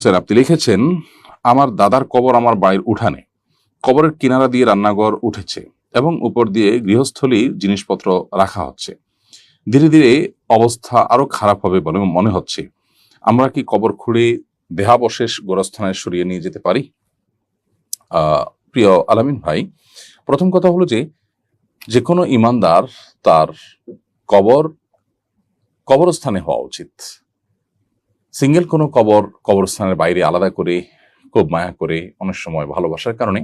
Sir, আপনি লিখেছেন, আমার দাদার কবর আমার বাড়ির উঠানে। কবরের কিনারা দিয়ে রান্নাঘর উঠেছে এবং উপর দিয়ে গৃহস্থলী জিনিসপত্র রাখা হচ্ছে। ধীরে ধীরে অবস্থা আরও খারাপ হবে বলে মনে হচ্ছে। আমরা কি কবর খুঁড়ে দেহাবশেষ গোরস্থানে সরিয়ে নিয়ে যেতে পারি? প্রিয় আলামিন ভাই, প্রথম কথা হলো যে যে কোনো ইমানদার তার কবর কবরস্থানে হওয়া উচিত। সিঙ্গেল কোনো কবর, কবরস্থানের বাইরে আলাদা করে, খুব মায়া করে, অনেক সময় ভালোবাসার কারণে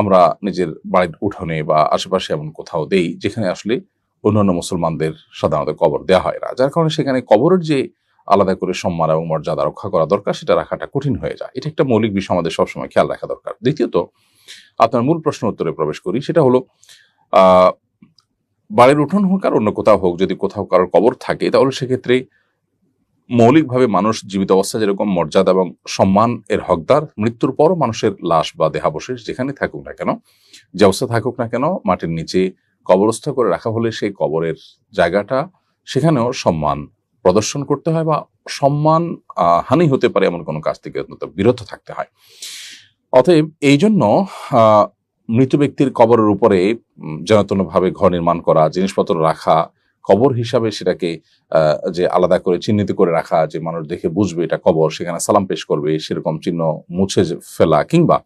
আমরা নিজের বাড়ির উঠোনে বা আশেপাশে এমন কোথাও দেই যেখানে আসলে অন্যান্য মুসলমানদের সাধারণত কবর দেওয়া হয় না। যার কারণে সেখানে কবরের যে আলাদা করে সম্মান এবং মর্যাদা রক্ষা করা দরকার, সেটা রাখাটা কঠিন হয়ে যায়। এটা একটা মৌলিক বিষয় আমাদের সবসময় খেয়াল রাখা দরকার। দ্বিতীয়ত, আপনার মূল প্রশ্ন উত্তরে প্রবেশ করি, সেটা হলো বাড়ির উঠোন হোক আর অন্য কোথাও হোক, যদি কোথাও কারোর কবর থাকে, তাহলে সেক্ষেত্রে মৌলিকভাবে মানুষ জীবিত অবস্থায় যেরকম মর্যাদা এবং সম্মান এর হকদার, মৃত্যুর পরও মানুষের লাশ বা দেহাবশেষ যেখানে থাকুক না কেন, যে অবস্থা থাকুক না কেন, মাটির নিচে কবরস্থ করে রাখা হলে সেই কবরের জায়গাটা সেখানেও সম্মান প্রদর্শন করতে হয় বা সম্মান হানি হতে পারে এমন কোনো কাজ থেকে বিরত থাকতে হয়। অতএব এই জন্য মৃত ব্যক্তির কবরের উপরে যেন ভাবে ঘর নির্মাণ করা, জিনিসপত্র রাখা কবর হিসাবে সেটাকে যে আলাদা করে চিহ্নিত করে রাখা যে মানুষ দেখে বুঝবে এটা কবর সেখানে সালাম পেশ করবে সেরকম চিহ্ন মুছে ফেলা কিংবা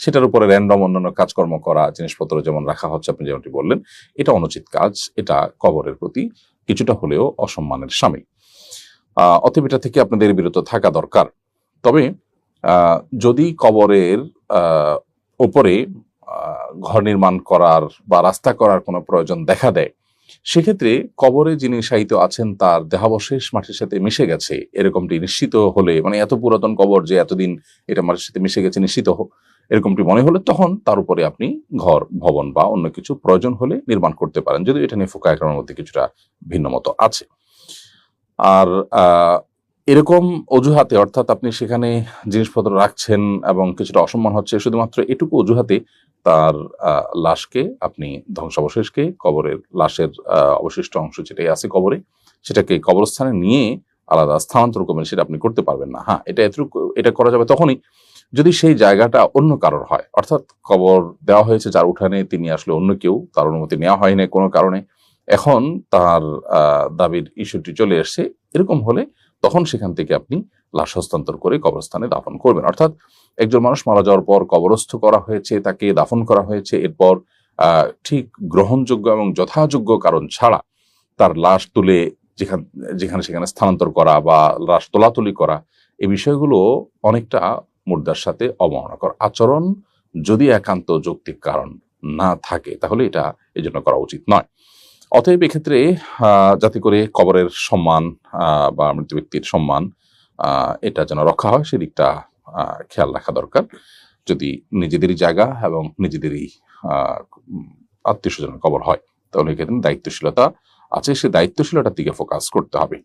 সেটার উপরে র্যান্ডম অন্যান্য কাজকর্ম করা জিনিসপত্র যেমন রাখা হচ্ছে আপনি যেমনটি বললেন এটা অনুচিত কাজ এটা কবরের প্রতি কিছুটা হলেও অসম্মানের স্বামী অতএব এটা থেকে আপনাদের বিরত থাকা দরকার। তবে যদি কবরের আহ, ঘর নির্মাণ করার বা রাস্তা করার কোনো প্রয়োজন দেখা দেয় সেক্ষেত্রে কবরে যিনি শায়িত আছেন তার দেহাবশেষ মাটির সাথে মিশে গেছে। এরকমটি নিশ্চিত হলে মানে এত পুরাতন কবর যে এতদিন এটা মাটির সাথে মিশে গেছে নিশ্চিত এরকমটি মনে হলে তখন তার উপরে আপনি ঘর, ভবন বা অন্য কিছু প্রয়োজন হলে নির্মাণ করতে পারেন। যদি এটা নিয়ে ফোকা একরামের মধ্যে কিছুটা ভিন্ন মতো আছে। আর এরকম অজুহাতে, অর্থাৎ আপনি সেখানে জিনিসপত্র রাখছেন এবং কিছুটা অসম্মান হচ্ছে, শুধুমাত্র এটুকু অজুহাতে তার লাশকে আপনি ধ্বংসাবশেষকে, কবরের লাশের অবশিষ্ট অংশ যেটাই আছে কবরে, সেটাকে কবরস্থানে নিয়ে আলাদা স্থানান্তর করবেন, সেটা আপনি করতে পারবেন না। হ্যাঁ এটা এতটুকু, এটা করা যাবে তখনই যদি সেই জায়গাটা অন্য কারোর হয়। অর্থাৎ কবর দেওয়া হয়েছে যার উঠানে তিনি আসলে অন্য কেউ, তার অনুমতি নেওয়া হয়নি কোনো কারণে। এখন তার দাবির ইস্যুটি চলে এসছে। এরকম হলে তখন সেখান থেকে আপনি লাশ হস্তান্তর করে কবরস্থানে দাফন করবেন। অর্থাৎ একজন মানুষ মারা যাওয়ার পর কবরস্থ করা হয়েছে, তাকে দাফন করা হয়েছে। এরপর ঠিক গ্রহণযোগ্য এবং যথাযোগ্য কারণ ছাড়া তার লাশ তুলে যেখান, যেখানে সেখানে স্থানান্তর করা বা লাশ তোলাতুলি করা, এই বিষয়গুলো অনেকটা মুর্দার সাথে অবমাননাকর আচরণ। যদি একান্ত যৌক্তিক কারণ না থাকে, তাহলে এটা এই জন্য করা উচিত নয়। অতএব এক্ষেত্রে যাতে করে কবরের সম্মান বা মৃত ব্যক্তির সম্মান এটা যেন রক্ষা হয় সেদিকটা খেয়াল রাখা দরকার। যদি নিজেদেরই জায়গা এবং নিজেদেরই আত্মীয় স্বজনের কবর হয়, তাহলে এক্ষেত্রে দায়িত্বশীলতা আছে। সে দায়িত্বশীলতার দিকে ফোকাস করতে হবে।